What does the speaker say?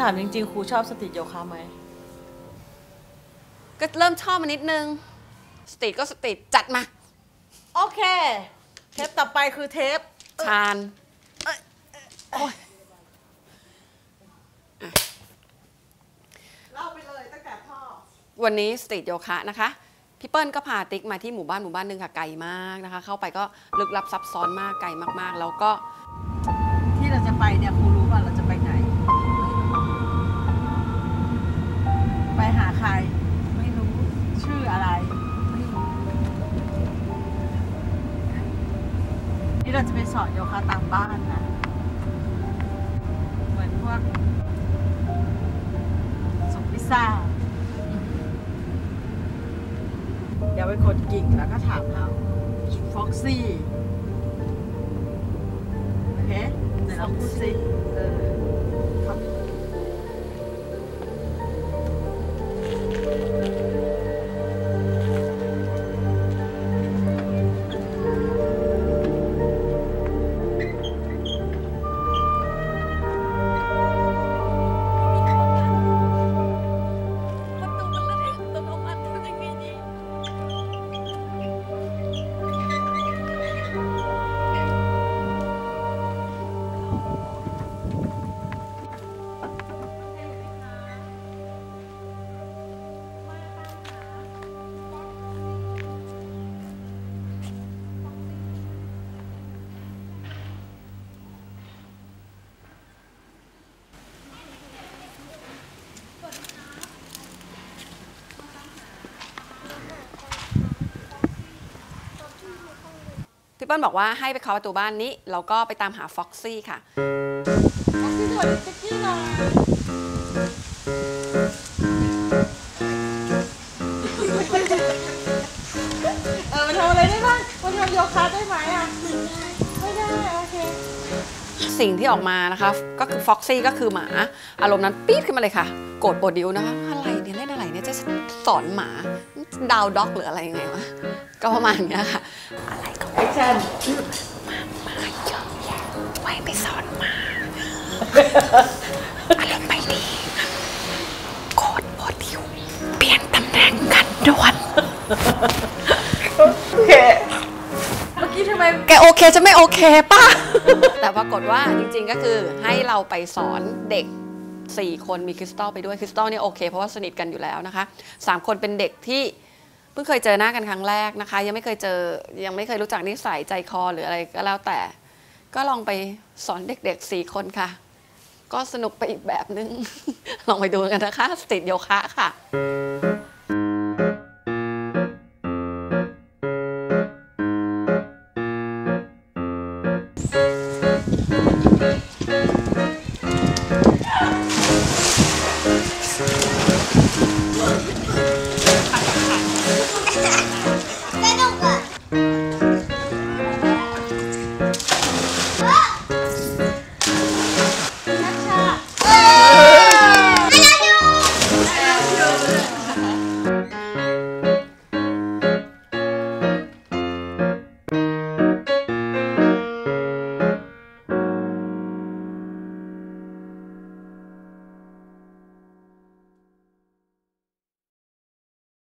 ถามจริงๆ ครูชอบสตรีทโยคะไหม ก็เริ่มชอบมานิดนึง สตรีทก็สตรีทจัดมา โอเค เทปต่อไปคือเทปชานเล่าไปเลยตั้งแต่พ่อ วันนี้สตรีทโยคะนะคะ พี่เปิ้ลก็พาติ๊กมาที่หมู่บ้านหมู่บ้านหนึ่งค่ะไกลมากนะคะ เข้าไปก็ลึกลับซับซ้อนมากไกลมากๆ แล้วก็ที่เราจะไปเนี่ยครู ที่เราจะไปสอนโยคะตามบ้านนะเหมือนพวกส่งพิซซ่าเดี๋ยวเป็นคนกิ่งแล้วก็ถามเราฟ็อกซี่ โอเค เดี๋ยวเราพูดสิเออ เปิ้ลบอกว่าให้ไปเคาะประตูบ้านนี้ แล้วก็ไปตามหาฟ็อกซี่ค่ะที่สวัสดีจ๊กกี้หน่อยเออมันทำอะไรได้บ้างมันทำโยคะได้ไหมอะ ไม่ได้ โอเค สิ่งที่ออกมานะคะ ก็คือฟ็อกซี่ก็คือหมา อารมณ์นั้นปี๊ดขึ้นมาเลยค่ะ โกรธโบดิวนะคะ อะไรเนี่ยเล่นอะไรเนี่ยจะสอนหมา ดาวด็อกหรืออะไรยังไงวะ ก็ประมาณเนี้ยค่ะ อะไร ก็แอคชั่นมาเยอะแยะไว้ไปสอนหมาอารมณ์ไม่ดีโกรธโบดิวเปลี่ยนตำแหน่งกันด่วนโอเคเมื่อกี้ทำไมแกโอเคจะไม่โอเคป่ะ แต่ปรากฏว่าจริงๆก็คือให้เราไปสอนเด็ก 4 คนมีคริสตัลไปด้วยคริสตัลเนี่ยโอเคเพราะว่าสนิทกันอยู่แล้วนะคะ 3 คนเป็นเด็กที่ เพิ่งเคยเจอหน้ากันครั้งแรกนะคะ ยังไม่เคยเจอยังไม่เคยรู้จักนิสัยใจคอหรืออะไรก็แล้วแต่ ก็ลองไปสอนเด็กๆ4คนค่ะ ก็สนุกไปอีกแบบนึง ลองไปดูกันนะคะสติดโยคะค่ะ